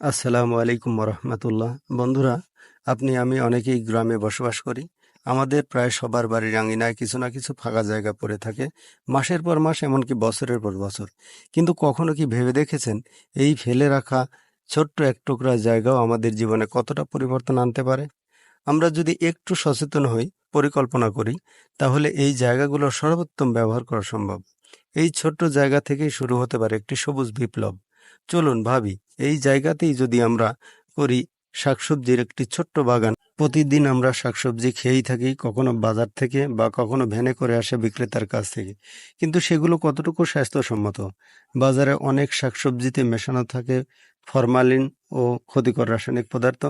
আসসালামু আলাইকুম রহমতুল্লাহ বন্ধুরা, আপনি, আমি অনেকেই গ্রামে বসবাস করি। আমাদের প্রায় সবার বাড়ির আঙিনায় কিছু না কিছু ফাঁকা জায়গা পড়ে থাকে, মাসের পর মাস, এমনকি বছরের পর বছর। কিন্তু কখনো কি ভেবে দেখেছেন, এই ফেলে রাখা ছোট্ট এক টুকরা জায়গাও আমাদের জীবনে কতটা পরিবর্তন আনতে পারে? আমরা যদি একটু সচেতন হই, পরিকল্পনা করি, তাহলে এই জায়গাগুলোর সর্বোত্তম ব্যবহার করা সম্ভব। এই ছোট্ট জায়গা থেকেই শুরু হতে পারে একটি সবুজ বিপ্লব। চলুন ভাবি, এই জায়গাতেই যদি আমরা করি শাকসবজির একটি ছোট্ট বাগান, প্রতিদিন আমরা শাকসবজি খেয়েই থাকি, কখনো বাজার থেকে বা কখনো ভ্যানে করে আসে বিক্রেতার কাছ থেকে। কিন্তু সেগুলো কতটুকু স্বাস্থ্যসম্মত? বাজারে অনেক শাকসবজিতে মেশানো থাকে ফরমালিন ও ক্ষতিকর রাসায়নিক পদার্থ,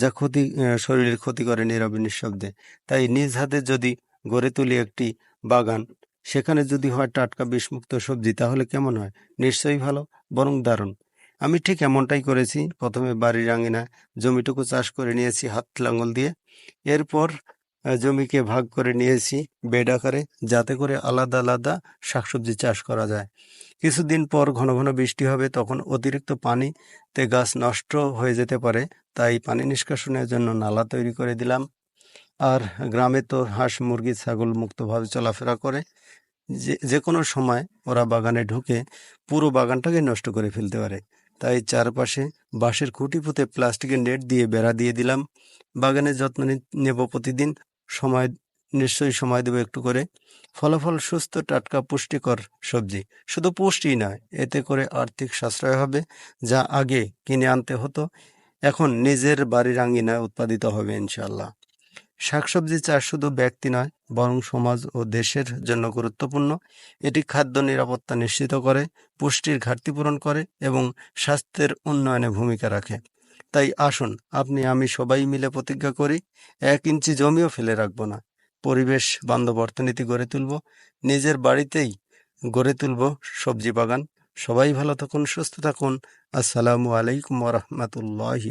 যা ক্ষতি শরীরের ক্ষতি করে নীরবে নিঃশব্দে। তাই নিজ হাতে যদি গড়ে তুলি একটি বাগান সেখানে যদি হয় টাটকা বিষমুক্ত সবজি, তাহলে কেমন হয়? নিশ্চয়ই ভালো, বরং দারুণ। আমি ঠিক এমনটাই করেছি। প্রথমে বাড়ির আঙিনা জমিটুকু চাষ করে নিয়েছি হাত লাঙল দিয়ে। এরপর জমিকে ভাগ করে নিয়েছি বেড আকারে, যাতে করে আলাদা আলাদা শাকসবজি চাষ করা যায়। কিছুদিন পর ঘন ঘন বৃষ্টি হবে, তখন অতিরিক্ত পানিতে গাছ নষ্ট হয়ে যেতে পারে, তাই পানি নিষ্কাশনের জন্য নালা তৈরি করে দিলাম। আর গ্রামে তো হাঁস, মুরগি, ছাগল মুক্তভাবে চলাফেরা করে। যে যে কোনো সময় ওরা বাগানে ঢুকে পুরো বাগানটাকে নষ্ট করে ফেলতে পারে। তাই চারপাশে বাঁশের খুঁটি পুঁতে প্লাস্টিকের নেট দিয়ে বেড়া দিয়ে দিলাম। বাগানের যত্ন নেব প্রতিদিন। সময়, নিশ্চয়ই সময় দেবো একটু করে। ফলাফল সুস্থ, টাটকা, পুষ্টিকর সবজি। শুধু পুষ্টি নয়, এতে করে আর্থিক সাশ্রয় হবে, যা আগে কিনে আনতে হতো। এখন নিজের বাড়ির আঙিনায় উৎপাদিত হবে ইনশাল্লাহ শাকসবজি চাষ শুধু ব্যক্তি নয়, বরং সমাজ ও দেশের জন্য গুরুত্বপূর্ণ। এটি খাদ্য নিরাপত্তা নিশ্চিত করে, পুষ্টির ঘাটতি পূরণ করে এবং স্বাস্থ্যের উন্নয়নে ভূমিকা রাখে। তাই আসুন, আপনি, আমি সবাই মিলে প্রতিজ্ঞা করি, এক ইঞ্চি জমিও ফেলে রাখব না। পরিবেশ, বান্ধব অর্থনীতি গড়ে তুলব, নিজের বাড়িতেই গড়ে তুলব সবজি বাগান। সবাই ভালো থাকুন, সুস্থ থাকুন। আসসালামু আলাইকুম রহমতুল্লাহ